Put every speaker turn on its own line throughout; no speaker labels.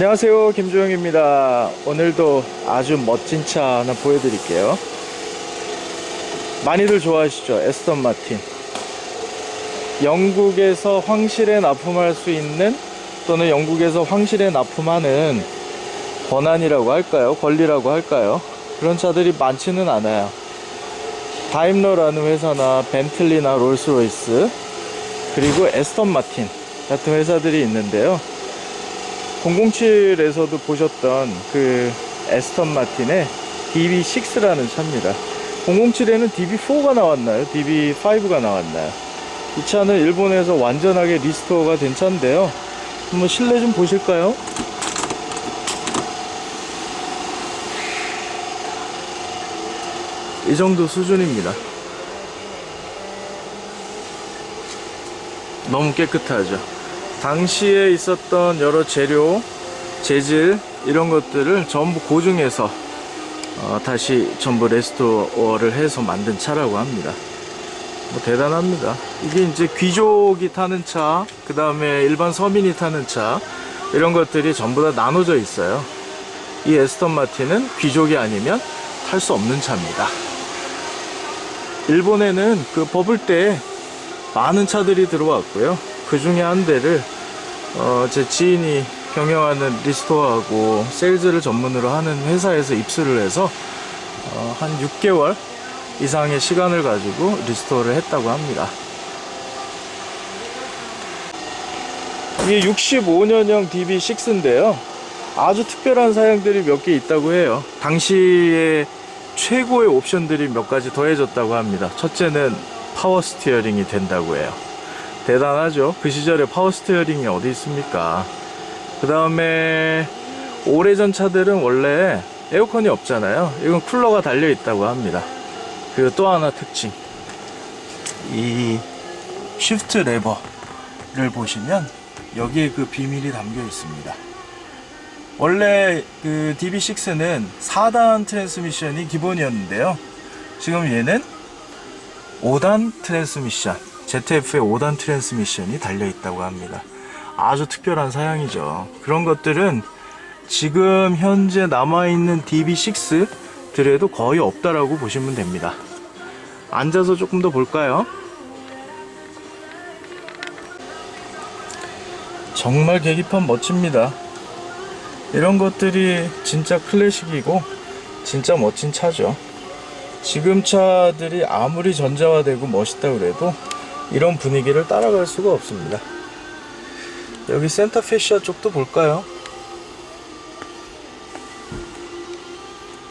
안녕하세요. 김주영입니다. 오늘도 아주 멋진 차 하나 보여드릴게요. 많이들 좋아하시죠? 에스턴 마틴. 영국에서 황실에 납품할 수 있는 또는 영국에서 황실에 납품하는 권한이라고 할까요? 권리라고 할까요? 그런 차들이 많지는 않아요. 다임러라는 회사나 벤틀리나 롤스로이스 그리고 에스턴 마틴 같은 회사들이 있는데요 007에서도 보셨던 그 에스턴 마틴의 DB6라는 차입니다. 007에는 DB4가 나왔나요? DB5가 나왔나요? 이 차는 일본에서 완전하게 리스토어가 된 차인데요. 한번 실내 좀 보실까요? 이 정도 수준입니다. 너무 깨끗하죠. 당시에 있었던 여러 재료, 재질 이런 것들을 전부 고증해서 어, 다시 전부 레스토어를 해서 만든 차라고 합니다. 뭐 대단합니다. 이게 이제 귀족이 타는 차, 그 다음에 일반 서민이 타는 차 이런 것들이 전부 다 나눠져 있어요. 이 에스턴 마틴은 귀족이 아니면 탈 수 없는 차입니다. 일본에는 그 버블 때 많은 차들이 들어왔고요. 그 중에 한 대를 어, 제 지인이 경영하는 리스토어하고 세일즈를 전문으로 하는 회사에서 입수를 해서 어, 한 6개월 이상의 시간을 가지고 리스토어를 했다고 합니다. 이게 65년형 DB6인데요. 아주 특별한 사양들이 몇 개 있다고 해요. 당시에 최고의 옵션들이 몇 가지 더해졌다고 합니다. 첫째는 파워 스티어링이 된다고 해요. 대단하죠. 그 시절에 파워 스티어링이 어디 있습니까? 그 다음에 오래전 차들은 원래 에어컨이 없잖아요. 이건 쿨러가 달려 있다고 합니다. 그리고 또 하나 특징. 이 쉬프트 레버를 보시면 여기에 그 비밀이 담겨 있습니다. 원래 그 DB6는 4단 트랜스미션이 기본이었는데요. 지금 얘는 5단 트랜스미션, ZF의 5단 트랜스미션이 달려 있다고 합니다. 아주 특별한 사양이죠. 그런 것들은 지금 현재 남아있는 DB6 들에도 거의 없다라고 보시면 됩니다. 앉아서 조금 더 볼까요? 정말 계기판 멋집니다. 이런 것들이 진짜 클래식이고 진짜 멋진 차죠. 지금 차들이 아무리 전자화되고 멋있다 그래도 이런 분위기를 따라갈 수가 없습니다. 여기 센터 페시아 쪽도 볼까요?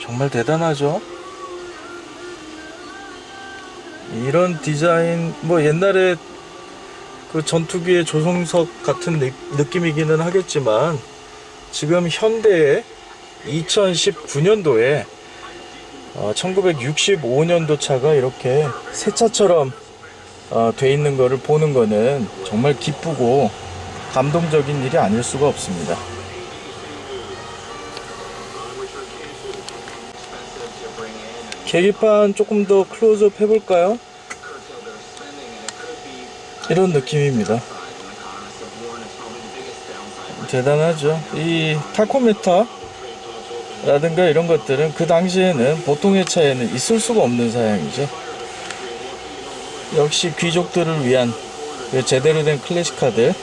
정말 대단하죠? 이런 디자인, 뭐 옛날에 그 전투기의 조종석 같은 느, 느낌이기는 하겠지만 지금 현대의 2019년도에 어, 1965년도 차가 이렇게 새 차처럼 어, 돼 있는 거를 보는 거는 정말 기쁘고 감동적인 일이 아닐 수가 없습니다. 계기판 조금 더 클로즈업 해볼까요? 이런 느낌입니다. 대단하죠. 이 타코메타 라든가 이런 것들은 그 당시에는 보통의 차에는 있을 수가 없는 사양이죠. 역시 귀족들을 위한 그 제대로 된 클래식카들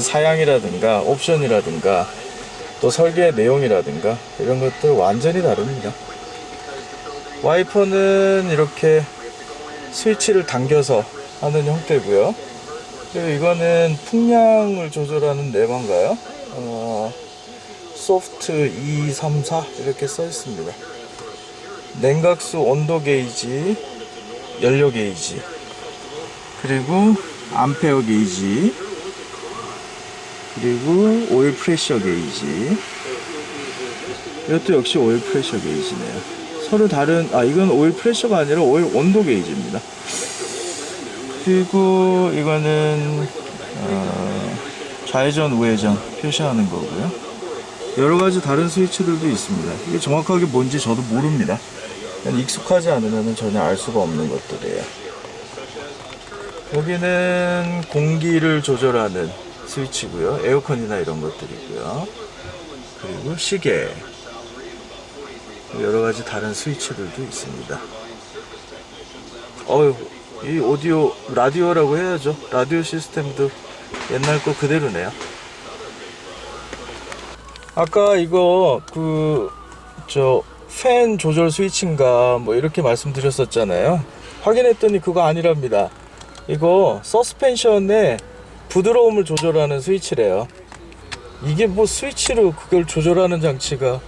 사양이라든가 옵션이라든가 또 설계 내용이라든가 이런 것들 완전히 다릅니다. 와이퍼는 이렇게 스위치를 당겨서 하는 형태고요. 그리고 이거는 풍량을 조절하는 레버인가요? 어, 소프트 234 이렇게 써 있습니다. 냉각수 온도 게이지, 연료 게이지, 그리고 암페어 게이지, 그리고 오일 프레셔 게이지. 이것도 역시 오일 프레셔 게이지네요. 서로 다른 아 이건 오일 프레셔가 아니라 오일 온도 게이지입니다. 그리고 이거는 어, 좌회전 우회전 표시하는 거고요. 여러 가지 다른 스위치들도 있습니다. 이게 정확하게 뭔지 저도 모릅니다. 익숙하지 않으면 전혀 알 수가 없는 것들이에요. 여기는 공기를 조절하는 스위치고요. 에어컨이나 이런 것들이고요. 그리고 시계 여러 가지 다른 스위치들도 있습니다. 어휴, 이 오디오 라디오라고 해야죠. 라디오 시스템도 옛날 거 그대로네요. 아까 이거 그 저 팬 조절 스위치인가 뭐 이렇게 말씀드렸었잖아요. 확인했더니 그거 아니랍니다. 이거 서스펜션의 부드러움을 조절하는 스위치래요. 이게 뭐 스위치로 그걸 조절하는 장치가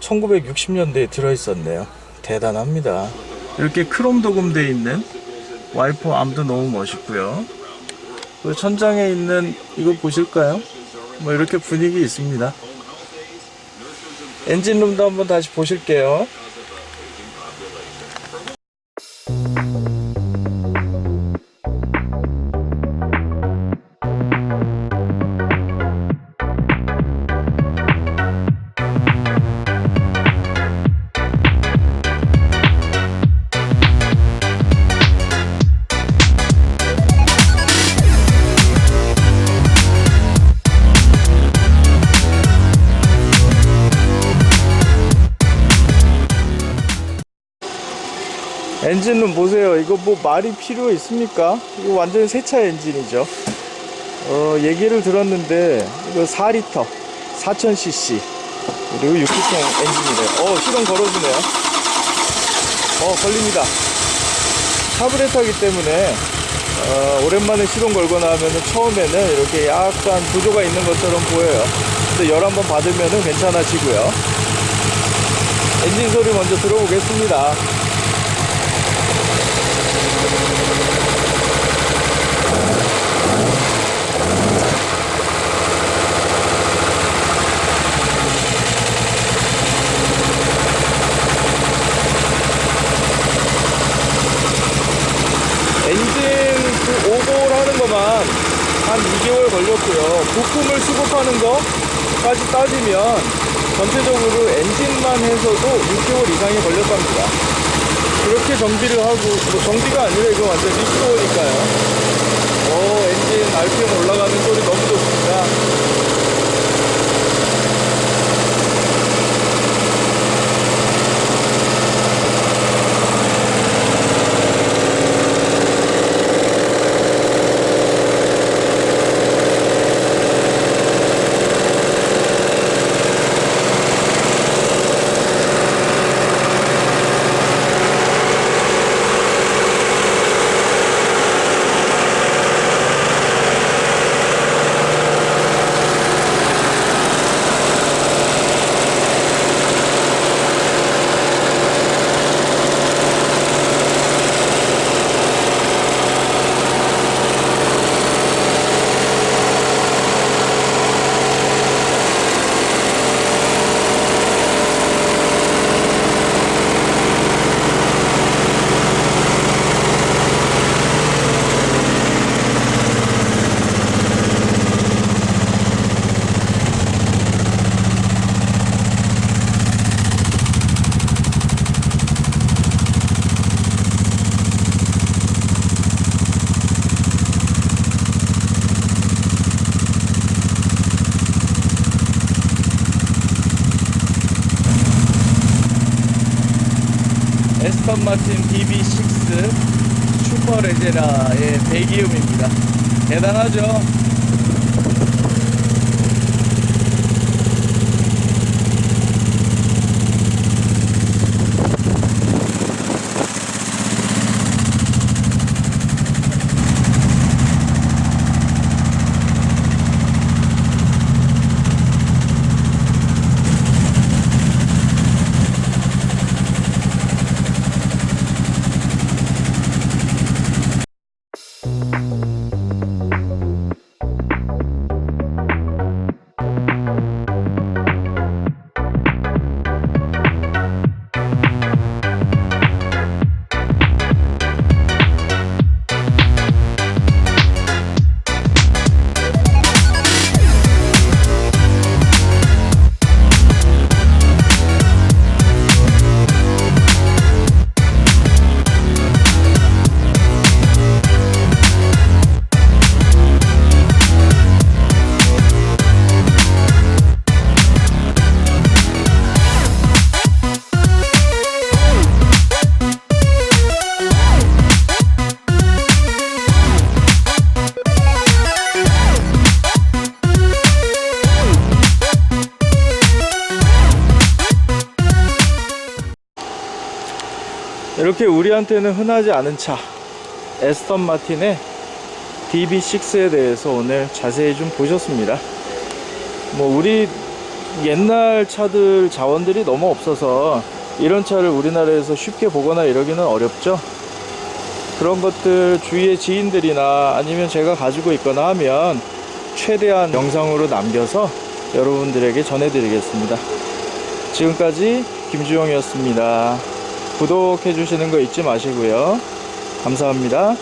1960년대에 들어있었네요. 대단합니다. 이렇게 크롬 도금되어 있는 와이퍼 암도 너무 멋있고요. 그 천장에 있는 이거 보실까요? 뭐 이렇게 분위기 있습니다. 엔진룸도 한번 다시 보실게요. 엔진 룸 보세요. 이거 뭐 말이 필요 있습니까? 이거 완전 세차 엔진이죠. 어, 얘기를 들었는데 이거 4리터 4000cc 그리고 6기통 엔진이래요. 어, 시동 걸어주네요. 어, 걸립니다. 카브레터기 때문에 어, 오랜만에 시동 걸거나 하면은 처음에는 이렇게 약간 구조가 있는 것처럼 보여요. 근데 열 한번 받으면은 괜찮아지고요. 엔진 소리 먼저 들어보겠습니다. 엔진 그 오골 하는 것만 한 2개월 걸렸고요. 부품을 수급하는 거까지 따지면 전체적으로 엔진만 해서도 6개월 이상이 걸렸답니다. 그렇게 정비를 하고, 뭐 정비가 아니라 이거 완전 리스토어니까요. 오, 엔진 RPM 올라가는 소리 너무 좋습니다. 에스턴 마틴 DB6 슈퍼 레제나의 배기음입니다. 대단하죠? 이렇게 우리한테는 흔하지 않은 차 에스턴 마틴의 DB6에 대해서 오늘 자세히 좀 보셨습니다. 뭐 우리 옛날 차들 자원들이 너무 없어서 이런 차를 우리나라에서 쉽게 보거나 이러기는 어렵죠. 그런 것들 주위의 지인들이나 아니면 제가 가지고 있거나 하면 최대한 영상으로 남겨서 여러분들에게 전해드리겠습니다. 지금까지 김주영이었습니다. 구독해 주시는 거 잊지 마시고요. 감사합니다.